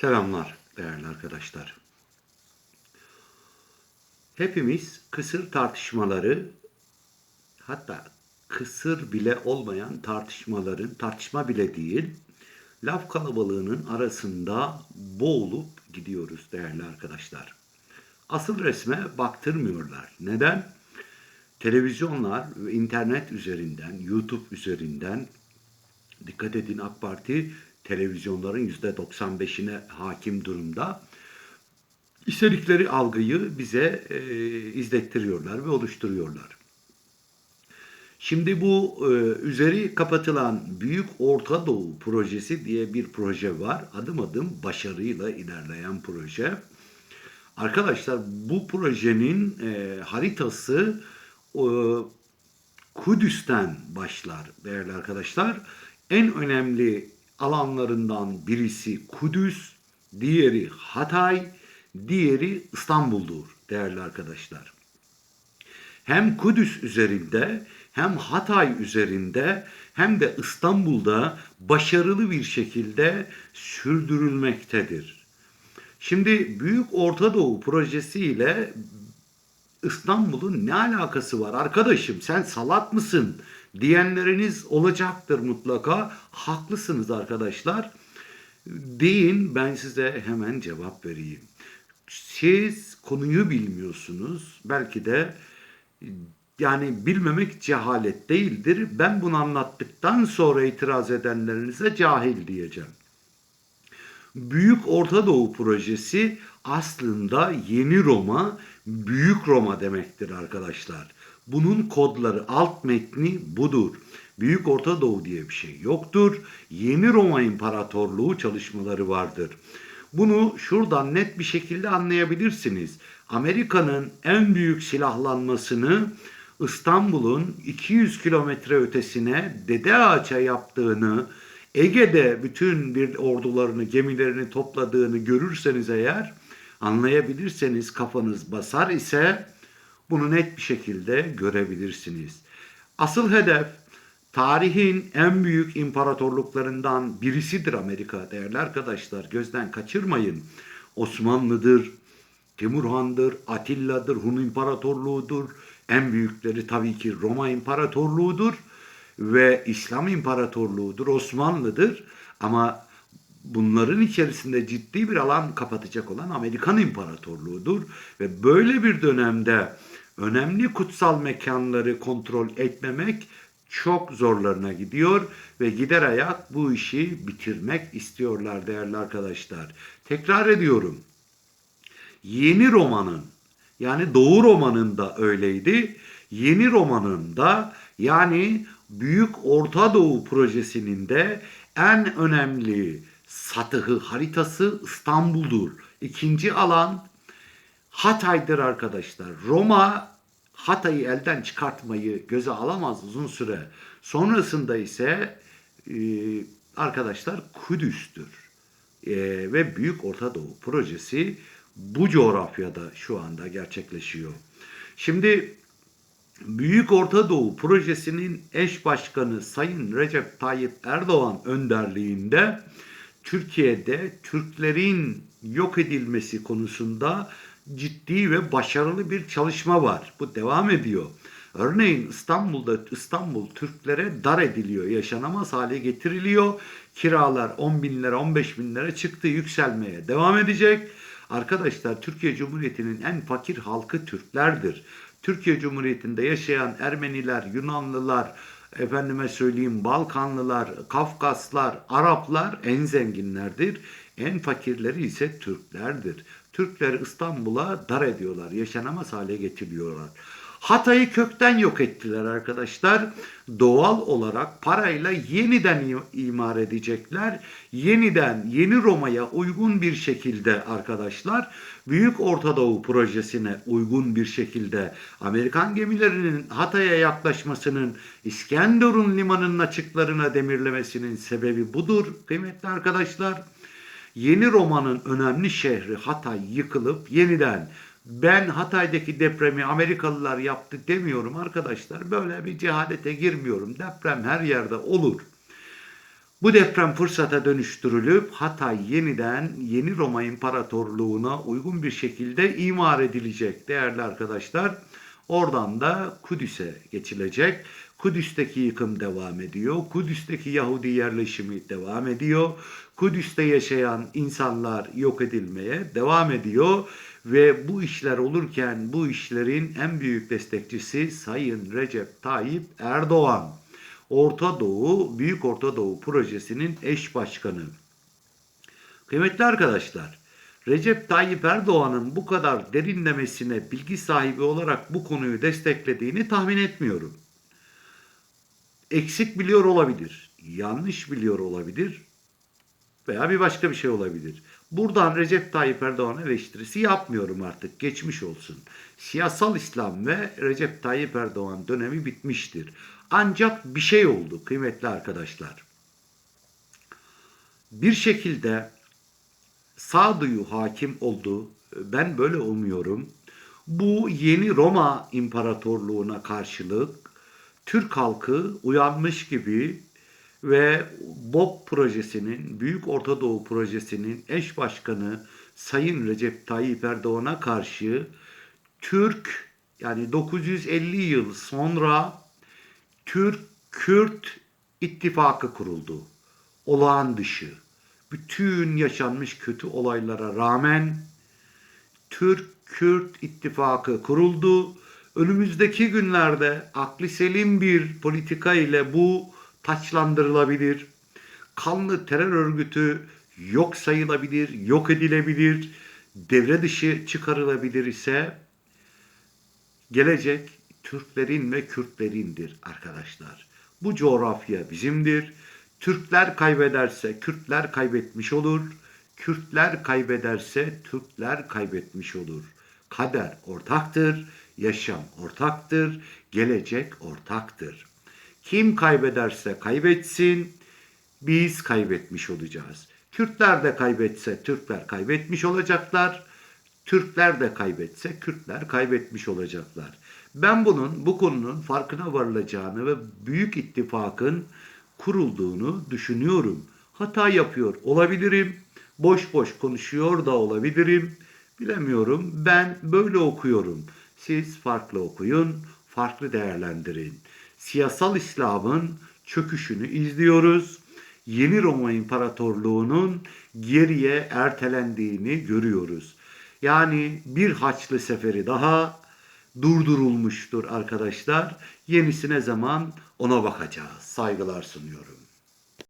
Selamlar değerli arkadaşlar. Hepimiz kısır tartışmaları hatta kısır bile olmayan tartışmaların tartışma bile değil laf kalabalığının arasında boğulup gidiyoruz değerli arkadaşlar. Asıl resme baktırmıyorlar. Neden? Televizyonlar internet üzerinden, YouTube üzerinden dikkat edin AK Parti televizyonların %95'ine hakim durumda. İstedikleri algıyı bize e, izlettiriyorlar ve oluşturuyorlar. Şimdi bu e, üzeri kapatılan Büyük Orta Doğu Projesi diye bir proje var. Adım adım başarıyla ilerleyen proje. Arkadaşlar bu projenin e, haritası e, Kudüs'ten başlar değerli arkadaşlar. En önemli alanlarından birisi Kudüs, diğeri Hatay, diğeri İstanbul'dur değerli arkadaşlar. Hem Kudüs üzerinde hem Hatay üzerinde hem de İstanbul'da başarılı bir şekilde sürdürülmektedir. Şimdi Büyük Orta Doğu Projesi ile İstanbul'un ne alakası var arkadaşım sen salak mısın diyenleriniz olacaktır mutlaka. Haklısınız arkadaşlar. Deyin ben size hemen cevap vereyim. Siz konuyu bilmiyorsunuz. Belki de yani bilmemek cehalet değildir. Ben bunu anlattıktan sonra itiraz edenlerinize cahil diyeceğim. Büyük Orta Doğu Projesi aslında Yeni Roma, Büyük Roma demektir arkadaşlar. Bunun kodları, alt metni budur. Büyük Orta Doğu diye bir şey yoktur. Yeni Roma İmparatorluğu çalışmaları vardır. Bunu şuradan net bir şekilde anlayabilirsiniz. Amerika'nın en büyük silahlanmasını İstanbul'un 200 kilometre ötesine Dede Ağaç'a yaptığını, Ege'de bütün bir ordularını, gemilerini topladığını görürseniz eğer, anlayabilirseniz kafanız basar ise bunu net bir şekilde görebilirsiniz. Asıl hedef tarihin en büyük imparatorluklarından birisidir Amerika değerli arkadaşlar. Gözden kaçırmayın. Osmanlı'dır, Timurhan'dır, Atilla'dır, Hun İmparatorluğu'dur. En büyükleri tabii ki Roma İmparatorluğu'dur ve İslam İmparatorluğu'dur, Osmanlı'dır. Ama bunların içerisinde ciddi bir alan kapatacak olan Amerikan İmparatorluğu'dur. Ve böyle bir dönemde önemli kutsal mekanları kontrol etmemek çok zorlarına gidiyor ve gider ayak bu işi bitirmek istiyorlar değerli arkadaşlar. Tekrar ediyorum. Yeni romanın yani Doğu romanın da öyleydi. Yeni romanın da yani Büyük Orta Doğu projesinin de en önemli satıhı haritası İstanbul'dur. İkinci alan Hatay'dır arkadaşlar. Roma Hatay'ı elden çıkartmayı göze alamaz uzun süre. Sonrasında ise e, arkadaşlar Kudüs'tür. E, ve Büyük Orta Doğu projesi bu coğrafyada şu anda gerçekleşiyor. Şimdi Büyük Orta Doğu projesinin eş başkanı Sayın Recep Tayyip Erdoğan önderliğinde Türkiye'de Türklerin yok edilmesi konusunda ciddi ve başarılı bir çalışma var. Bu devam ediyor. Örneğin İstanbul'da İstanbul Türklere dar ediliyor, yaşanamaz hale getiriliyor. Kiralar 10 bin lira, 15 bin lira çıktı, yükselmeye devam edecek. Arkadaşlar Türkiye Cumhuriyeti'nin en fakir halkı Türklerdir. Türkiye Cumhuriyeti'nde yaşayan Ermeniler, Yunanlılar, efendime söyleyeyim Balkanlılar, Kafkaslar, Araplar en zenginlerdir. En fakirleri ise Türklerdir. Türkler İstanbul'a dar ediyorlar, yaşanamaz hale getiriyorlar. Hatay'ı kökten yok ettiler arkadaşlar. Doğal olarak parayla yeniden imar edecekler. Yeniden yeni Roma'ya uygun bir şekilde arkadaşlar Büyük Orta Doğu projesine uygun bir şekilde Amerikan gemilerinin Hatay'a yaklaşmasının İskenderun limanının açıklarına demirlemesinin sebebi budur kıymetli arkadaşlar. Yeni Roma'nın önemli şehri Hatay yıkılıp yeniden ben Hatay'daki depremi Amerikalılar yaptı demiyorum arkadaşlar. Böyle bir cehalete girmiyorum. Deprem her yerde olur. Bu deprem fırsata dönüştürülüp Hatay yeniden yeni Roma İmparatorluğu'na uygun bir şekilde imar edilecek değerli arkadaşlar. Oradan da Kudüs'e geçilecek. Kudüs'teki yıkım devam ediyor. Kudüs'teki Yahudi yerleşimi devam ediyor. Kudüs'te yaşayan insanlar yok edilmeye devam ediyor. Ve bu işler olurken bu işlerin en büyük destekçisi Sayın Recep Tayyip Erdoğan. Orta Doğu, Büyük Orta Doğu Projesi'nin eş başkanı. Kıymetli arkadaşlar, Recep Tayyip Erdoğan'ın bu kadar derinlemesine bilgi sahibi olarak bu konuyu desteklediğini tahmin etmiyorum. Eksik biliyor olabilir, yanlış biliyor olabilir veya bir başka bir şey olabilir. Buradan Recep Tayyip Erdoğan eleştirisi yapmıyorum artık. Geçmiş olsun. Siyasal İslam ve Recep Tayyip Erdoğan dönemi bitmiştir. Ancak bir şey oldu kıymetli arkadaşlar. Bir şekilde sağduyu hakim oldu. Ben böyle umuyorum. Bu yeni Roma İmparatorluğu'na karşılık Türk halkı uyanmış gibi ve BOP projesinin, Büyük Orta Doğu projesinin eş başkanı Sayın Recep Tayyip Erdoğan'a karşı Türk yani 950 yıl sonra Türk-Kürt ittifakı kuruldu. Olağan dışı. Bütün yaşanmış kötü olaylara rağmen Türk-Kürt ittifakı kuruldu. Önümüzdeki günlerde akli selim bir politika ile bu taçlandırılabilir. Kanlı terör örgütü yok sayılabilir, yok edilebilir, devre dışı çıkarılabilir ise gelecek Türklerin ve Kürtlerindir arkadaşlar. Bu coğrafya bizimdir. Türkler kaybederse Kürtler kaybetmiş olur. Kürtler kaybederse Türkler kaybetmiş olur. Kader ortaktır, yaşam ortaktır, gelecek ortaktır. Kim kaybederse kaybetsin, biz kaybetmiş olacağız. Kürtler de kaybetse Türkler kaybetmiş olacaklar. Türkler de kaybetse Kürtler kaybetmiş olacaklar. Ben bunun bu konunun farkına varılacağını ve büyük ittifakın kurulduğunu düşünüyorum. Hata yapıyor olabilirim. Boş boş konuşuyor da olabilirim. Bilemiyorum. Ben böyle okuyorum. Siz farklı okuyun, farklı değerlendirin. Siyasal İslam'ın çöküşünü izliyoruz. Yeni Roma İmparatorluğu'nun geriye ertelendiğini görüyoruz. Yani bir Haçlı seferi daha durdurulmuştur arkadaşlar. Yenisine zaman ona bakacağız. Saygılar sunuyorum.